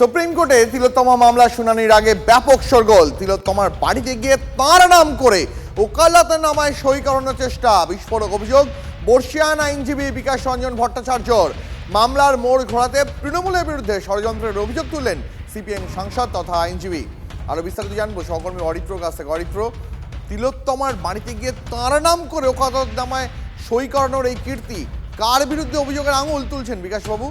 Supreme কোর্টে তিলোত্তমা মামলা শুনানির আগে ব্যাপক সরগোল তিলোত্তমার বাড়িতে গিয়ে তার নাম করে ওকালতের নামায় সই করানোর চেষ্টা। বিস্ফোরক অভিযোগ, বর্ষিয়ান আইনজীবী বিকাশ রঞ্জন ভট্টাচার্যর। মামলার মোড় ঘোরাতে তৃণমূলের বিরুদ্ধে ষড়যন্ত্রের অভিযোগ তুললেন সিপিএম সাংসদ তথা আইনজীবী। আরও বিস্তারিত জানব সহকর্মী অরিত্র কাছ। থেকে অরিত্র, তিলোত্তমার বাড়িতে গিয়ে তার নাম করে ওকালত নামায় সই করানোর এই কীর্তি, কার বিরুদ্ধে অভিযোগের আঙুল তুলছেন বিকাশবাবু?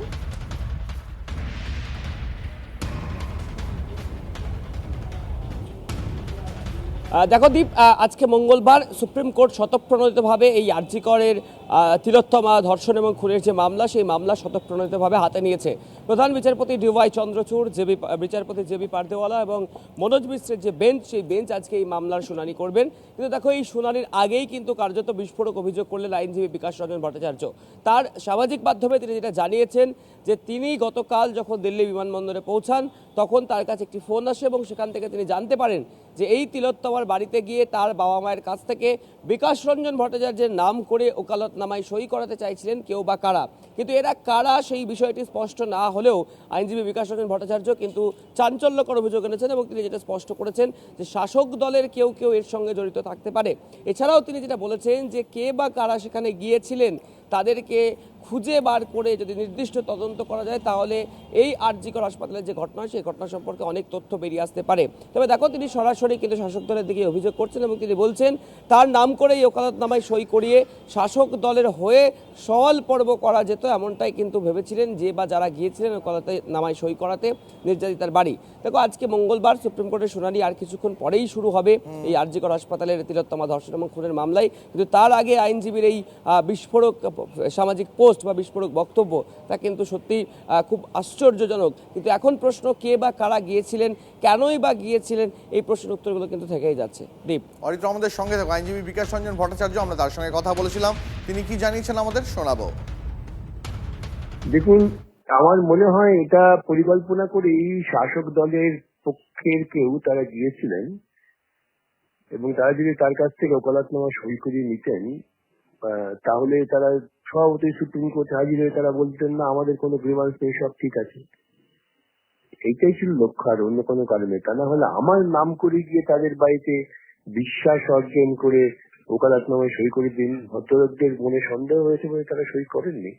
দেখো দীপ আজকে মঙ্গলবার সুপ্রিম কোর্ট স্বতঃপ্রণোদিতভাবে এই আর্জিকরের তিলোত্তমা ধর্ষণ এবং খুনের যে মামলা, সেই মামলা স্বতঃপ্রণোদিতভাবে হাতে নিয়েছে। প্রধান বিচারপতি D Y Chandrachud J B বিচারপতি জেবি পারদেওয়ালা এবং মনোজ মিশ্রের যে বেঞ্চ, সেই বেঞ্চ আজকে এই মামলার শুনানি করবেন। কিন্তু দেখো, এই শুনানির আগেই কিন্তু কার্যত বিস্ফোরক অভিযোগ করলেন আইনজীবী বিকাশ রঞ্জন ভট্টাচার্য। তার সামাজিক মাধ্যমে তিনি যেটা জানিয়েছেন, যে তিনি গতকাল যখন দিল্লি বিমানবন্দরে পৌঁছান, তখন তার কাছে একটি ফোন আসে এবং সেখান থেকে তিনি জানতে পারেন যে এই তিলোত্তমার বাড়িতে গিয়ে তার বাবা মায়ের কাছ থেকে বিকাশ রঞ্জন ভট্টাচার্যের নাম করে ওকালতনামায় সই করাতে চাইছিলেন কেউ বা কারা? কিন্তু এরা কারা সেই বিষয়টি স্পষ্ট না হলেও আইনজীবী বিকাশ রঞ্জন ভট্টাচার্য কিন্তু চাঞ্চল্যকর অভিযোগ এনেছেন এবং তিনি যেটা স্পষ্ট করেছেন যে শাসক দলের কেউ কেউ এর সঙ্গে জড়িত থাকতে পারে। এছাড়াও তিনি যেটা বলেছেন যে কে বা কারা সেখানে গিয়েছিলেন, তাদেরকে খুঁজে বার করে যদি নির্দিষ্ট তদন্ত করা যায়, তাহলে এই আরজিকর হাসপাতালের যে ঘটনা, সেই ঘটনা সম্পর্কে অনেক তথ্য বেরিয়ে আসতে পারে। তবে দেখো, তিনি সরাসরি কিন্তু শাসক দলের দিকে অভিযোগ করছেন এবং তিনি বলছেন, তার নাম করে এই ওকালতনামায় সই করিয়ে শাসক দলের হয়ে সওয়াল পর্ব করা যেত, এমনটাই কিন্তু ভেবেছিলেন যে বা যারা গিয়েছিলেন ওকালতে নামায় সই করাতে নির্যাতিতার বাড়ি। দেখো, আজকে মঙ্গলবার সুপ্রিম কোর্টের শুনানি আর কিছুক্ষণ পরেই শুরু হবে এই আরজিকর হাসপাতালের তিলোত্তমা ধর্ষণ এবং খুনের মামলায়। কিন্তু তার আগে আইনজীবীর এই বিস্ফোরক, সামাজিক পোস্ট বা বিস্ফোরক বক্তব্য তা কিন্তু সত্যি আহ, খুব আশ্চর্যজনক। কিন্তু এখন প্রশ্ন কে বা কারা গিয়েছিলেন কেনই বা গিয়েছিলেন এই প্রশ্নের উত্তরগুলো কিন্তু থেকেই যাচ্ছে। দীপ। অরিত্র আমাদের সঙ্গে থাকো আইনজীবী বিকাশ রঞ্জন ভট্টাচার্য আমরা তার সঙ্গে কথা বলেছিলাম। তিনি কি জানিয়েছেন আমাদের? শোনাবো। দেখুন আমার মনে হয় এটা পরিকল্পনা করে এই শাসক দলের পক্ষের কেউ তারা গিয়েছিলেন এবং তারা যদি তার কাছ থেকে ওকালতনামা সই করিয়ে নিতেন আহ, তাহলে তারা সভাপতি সুপ্রিম কোর্টে হাজির হয়ে তারা বলতেন না আমাদের কোনো গ্রিভান্স নেই সব ঠিক আছে। এইটাই ছিল লক্ষ্য আর অন্য কোনো কারণে তা না হলে আমার নাম করে গিয়ে তাদের বাড়িতে বিশ্বাস অর্জন করে ওকালতনামায় সই করে দিন ভদ্রলোকদের মনে সন্দেহ হয়েছে বলে তারা সই করেননি।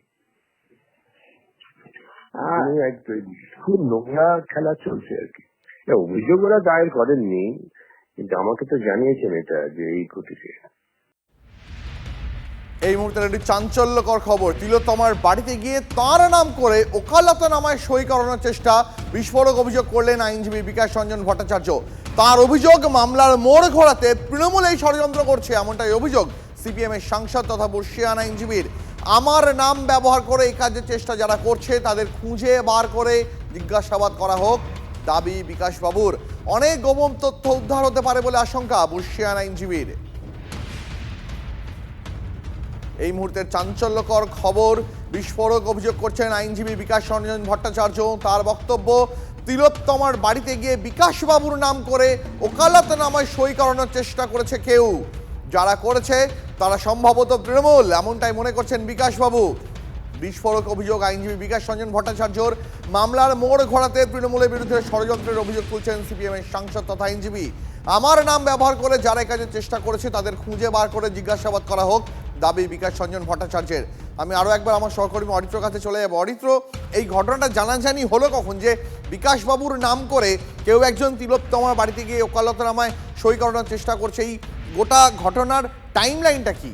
খুব নোংরা খেলা চলছে আর কি। অভিযোগ ওরা দায়ের করেননি কিন্তু আমাকে তো জানিয়েছেন এটা যে এই ঘটেছে। এই মুহূর্তে একটি চাঞ্চল্যকর খবর। তিলোত্তমার বাড়িতে গিয়ে তার নাম করে ওকালতনামায় সই করানোর চেষ্টা। বিস্ফোরক অভিযোগ করলেন আইনজীবী বিকাশ রঞ্জন ভট্টাচার্য। তার অভিযোগ, মামলার মোড় ঘোরাতে তৃণমূল এই ষড়যন্ত্র করছে এমনটাই অভিযোগ সিপিএম এর সাংসদ তথা বর্ষিয়ান আইনজীবীর। আমার নাম ব্যবহার করে এই কাজের চেষ্টা যারা করছে, তাদের খুঁজে বার করে জিজ্ঞাসাবাদ করা হোক, দাবি বিকাশ বাবুর অনেক গোপন তথ্য উদ্ধার হতে পারে বলে আশঙ্কা বর্ষিয়ান আইনজীবীর। এই মুহূর্তের চাঞ্চল্যকর খবর, বিস্ফোরক অভিযোগ করছেন আইনজীবী বিকাশ রঞ্জন ভট্টাচার্য। তার বক্তব্য, তিলোত্তমার বাড়িতে গিয়ে বিকাশবাবুর নাম করে ওকালত নামায় সই করানোর চেষ্টা করেছে কেউ। যারা করেছে, তারা সম্ভবত তৃণমূল, এমনটাই মনে করছেন বিকাশবাবু। বিস্ফোরক অভিযোগ আইনজীবী বিকাশ রঞ্জন ভট্টাচার্যর। মামলার মোড় ঘোরাতে তৃণমূলের বিরুদ্ধে ষড়যন্ত্রের অভিযোগ তুলছেন সিপিএমের সাংসদ তথা আইনজীবী। আমার নাম ব্যবহার করে যারা কাজের চেষ্টা করেছে, তাদের খুঁজে বার করে জিজ্ঞাসাবাদ করা হোক। দাবি বিকাশ রঞ্জন ভট্টাচার্যের। আমি আরও একবার আমার সহকর্মী অরিত্র কাছে চলে যাব। অরিত্র, এই ঘটনাটা জানাজানি হলো কখন যে বিকাশবাবুর নাম করে কেউ একজন তিলোত্তমার বাড়িতে গিয়ে ওকালতনামায় সই করানোর চেষ্টা করছে। এই গোটা ঘটনার টাইম লাইনটা কী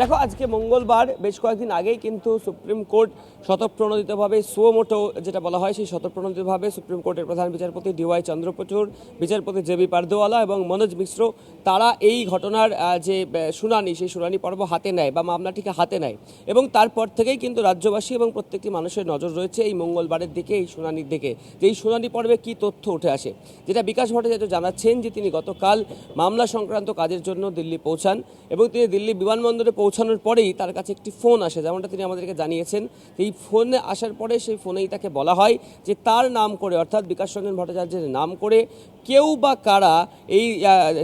দেখো, আজকে মঙ্গলবার, বেশ কয়েকদিন আগেই কিন্তু সুপ্রিম কোর্ট স্বতঃপ্রণোদিতভাবে সুমোটো যেটা বলা হয়, সেই স্বতঃপ্রণোদিতভাবে সুপ্রিম কোর্টের প্রধান বিচারপতি ডিওয়াই চন্দ্রপ্রচুর, বিচারপতি জেবি পারদেওয়ালা এবং মনোজ মিশ্র, তারা এই ঘটনার যে শুনানি, সেই শুনানি পর্ব হাতে নেয় বা মামলাটিকে হাতে নেয়। এবং তারপর থেকেই কিন্তু রাজ্যবাসী এবং প্রত্যেকটি মানুষের নজর রয়েছে এই মঙ্গলবারের দিকে, এই শুনানির দিকে। যে এই শুনানি পর্বে কী তথ্য উঠে আসে? যেটা বিকাশ ভট্টাচার্য জানাচ্ছেন যে তিনি গতকাল মামলা সংক্রান্ত কাজের জন্য দিল্লি পৌঁছান এবং তিনি দিল্লি বিমানবন্দরে পৌঁছানোর পরেই তার কাছে একটি ফোন আসে, যেমনটা তিনি আমাদেরকে জানিয়েছেন। এই ফোনে আসার পরে সেই ফোনেই তাকে বলা হয় যে তার নাম করে অর্থাৎ বিকাশ রঞ্জন ভট্টাচার্যের নাম করে কেউ বা কারা এই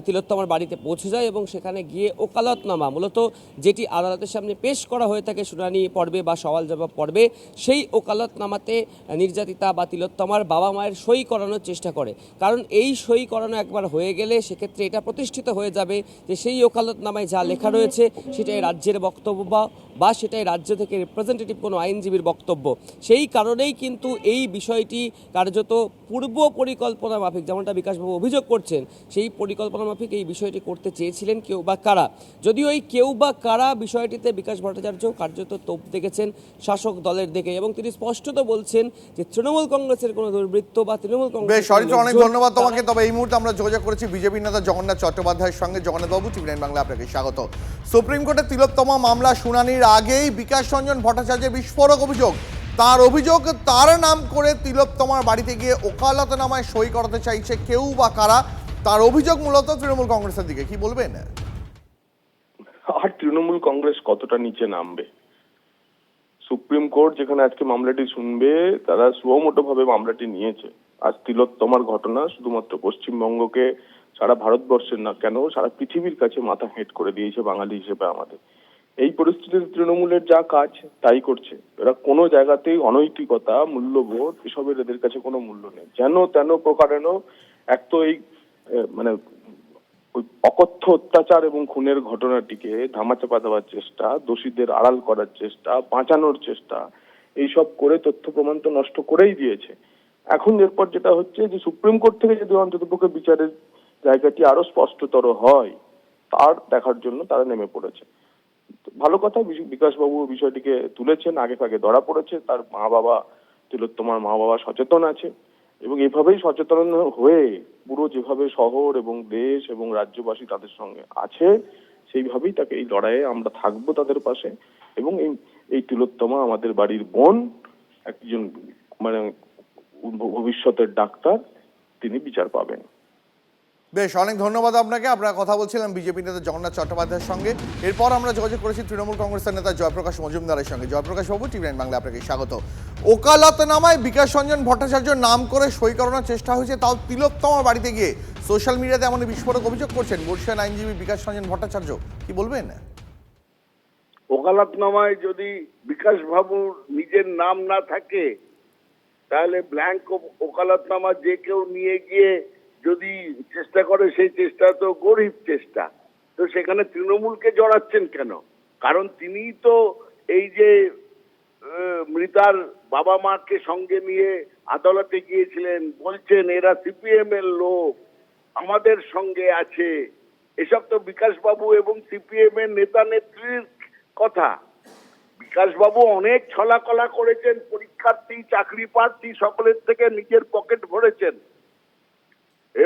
তিলোত্তমার বাড়িতে পৌঁছে যায় এবং সেখানে গিয়ে ওকালতনামা মূলত যেটি আদালতের সামনে পেশ করা হয়ে থাকে শুনানি পর্বে বা সওয়াল জবাব পর্বে সেই ওকালতনামাতে নির্যাতিতা বা তিলোত্তমার বাবা মায়ের সই করানোর চেষ্টা করে। কারণ এই সই করানো একবার হয়ে গেলে সেক্ষেত্রে এটা প্রতিষ্ঠিত হয়ে যাবে যে সেই ওকালতনামায় যা লেখা রয়েছে সেটাই রাজ্যের বক্তব্য বা সেটাই রাজ্য থেকে রিপ্রেজেন্টেটিভ কোনো আইনজীবীর বক্তব্য। সেই কারণেই কিন্তু এই বিষয়টি কার্যত পূর্ব পরিকল্পনা মাফিক যেমনটা বিকাশবাবু অভিযোগ করছেন সেই পরিকল্পনা মাফিক এই বিষয়টি করতে চেয়েছিলেন কেউ বা কারা? যদিও এই কেউ বা কারা বিষয়টিতে বিকাশ ভট্টাচার্য কার্যত তোপ দেখেছেন শাসক দলের দিকে এবং তিনি স্পষ্টত বলছেন যে তৃণমূল কংগ্রেসের কোনো দুর্বৃত্ত বা তৃণমূল কংগ্রেস অনেক ধন্যবাদ তোমাকে। তবে এই মুহূর্তে আমরা যোগাযোগ করেছি বিজেপি নেতা জগন্নাথ চট্টোপাধ্যায়ের সঙ্গে। জগন্নাথবাবু টিভি বাংলা আপনাকে স্বাগত। সুপ্রিম কোর্টের তিলোত্তমা মামলা শুনানির আগেই বিকাশ রঞ্জন ভট্টাচার্যের বিস্ফোরক অভিযোগ। তার অভিযোগ, তার নাম করে তিলোত্তমার বাড়িতে গিয়ে ওকালতনামায় সই করাতে চাইছে কেউ বা কারা? তার অভিযোগ মূলত তৃণমূল কংগ্রেসের দিকে, কি বলবেন? আর তৃণমূল কংগ্রেস কতটা নিচে নামবে? সুপ্রিম কোর্ট যেখানে আজকে মামলাটি শুনবে, তারা সুমোটো ভাবে মামলাটি নিয়েছে। আজ তিলোত্তমার ঘটনা শুধুমাত্র পশ্চিমবঙ্গকে সারা ভারতবর্ষের না, কেন সারা পৃথিবীর কাছে মাথা হেঁট করে দিয়েছে বাঙালি হিসেবে আমাদের। এই পরিস্থিতিতে তৃণমূলের যা কাজ, তাই করছে। এরা কোনো জায়গাতেই অনৈতিকতা, মূল্যবোধ, এসবের এদের কাছে কোনো মূল্য নেই। যেন তেন প্রকারেণ এক তো এই মানে অকথ্য অত্যাচার এবং খুনের ঘটনাটিকে ধামাচাপা দেওয়ার চেষ্টা, দোষীদের আড়াল করার চেষ্টা, বাঁচানোর চেষ্টা, এইসব করে তথ্য প্রমাণ তো নষ্ট করেই দিয়েছে। এখন এরপর যেটা হচ্ছে যে, সুপ্রিম কোর্ট থেকে যদি অন্ততপক্ষে বিচারের জায়গাটি আরও স্পষ্টতর হয়, তার দেখার জন্য তারা নেমে পড়েছে। ভালো কথা বিকাশ বাবু বিষয়টিকে তুলেছেন, আগে ফাগে ধরা পড়েছে, তার মা বাবা তিলোত্তমার মা বাবা সচেতন আছে এবং এভাবেই সচেতন হয়ে পুরো যেভাবে শহর এবং দেশ এবং রাজ্যবাসী তাদের সঙ্গে আছে, সেইভাবেই তাকে এই লড়াইয়ে আমরা থাকব তাদের পাশে এবং এই এই তিলোত্তমা আমাদের বাড়ির বোন, একজন মানে ভবিষ্যতের ডাক্তার, তিনি বিচার পাবেন। বেশ, অনেক ধন্যবাদ আপনাকে। আপনারা কথা বলছিলাম বিজেপি নেতা জগন্নাথ চট্টোপাধ্যায়ের সঙ্গে। এরপর আমরা যোগাযোগ করেছি তৃণমূল কংগ্রেসের নেতা জয়প্রকাশ মজুমদারের সঙ্গে। জয়প্রকাশ বাবু, টিভি বাংলা আপনাকে স্বাগত। ওকালতনামায় বিকাশ রঞ্জন ভট্টাচার্যর নাম করে সই করানোর চেষ্টা হয়েছে, তাও তিলোত্তমার বাড়িতে গিয়ে। সোশ্যাল মিডিয়াতে এমন বিস্ফোরক অভিযোগ করছেন বর্ষিয়ান আইনজীবী বিকাশ রঞ্জন ভট্টাচার্য। কি বলবেন? ওকালতনামায় যদি বিকাশ বাবুর নিজের নাম না থাকে, তাহলে ব্ল্যাঙ্ক ওকালতনামা যে কেউ নিয়ে গিয়ে যদি চেষ্টা করে, সেই চেষ্টা তো গরিব চেষ্টা। তো সেখানে তৃণমূলকে জড়াচ্ছেন কেন? কারণ তিনি তো এই যে মৃতার বাবা মাকে সঙ্গে নিয়ে আদালতে গিয়েছিলেন, বলছেন, এরা সিপিএম এর লোক, আমাদের সঙ্গে আছে। এসব তো বিকাশবাবু এবং সিপিএম এর নেতা নেত্রীর কথা। বিকাশবাবু অনেক ছলাকলা করেছেন, পরীক্ষার্থী, চাকরি প্রার্থী, সকলের থেকে নিজের পকেট ভরেছেন।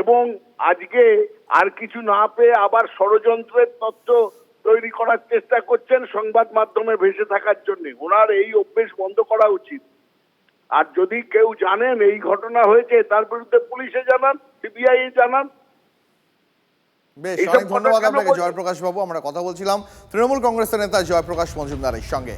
এবং আজকে আর কিছু না পেয়ে আবার ষড়যন্ত্রের তথ্য তৈরি করার চেষ্টা করছেন সংবাদ মাধ্যমে ভেসে থাকার জন্য। ওনার এই অভ্যেস বন্ধ করা উচিত। আর যদি কেউ জানেন এই ঘটনা হয়েছে তার বিরুদ্ধে পুলিশে জানান সিবিআই জানান। বেশ অনেক ধন্যবাদ আপনাকে জয়প্রকাশ বাবু আমরা কথা বলছিলাম। তৃণমূল কংগ্রেসের নেতা জয়প্রকাশ মজুমদারের সঙ্গে।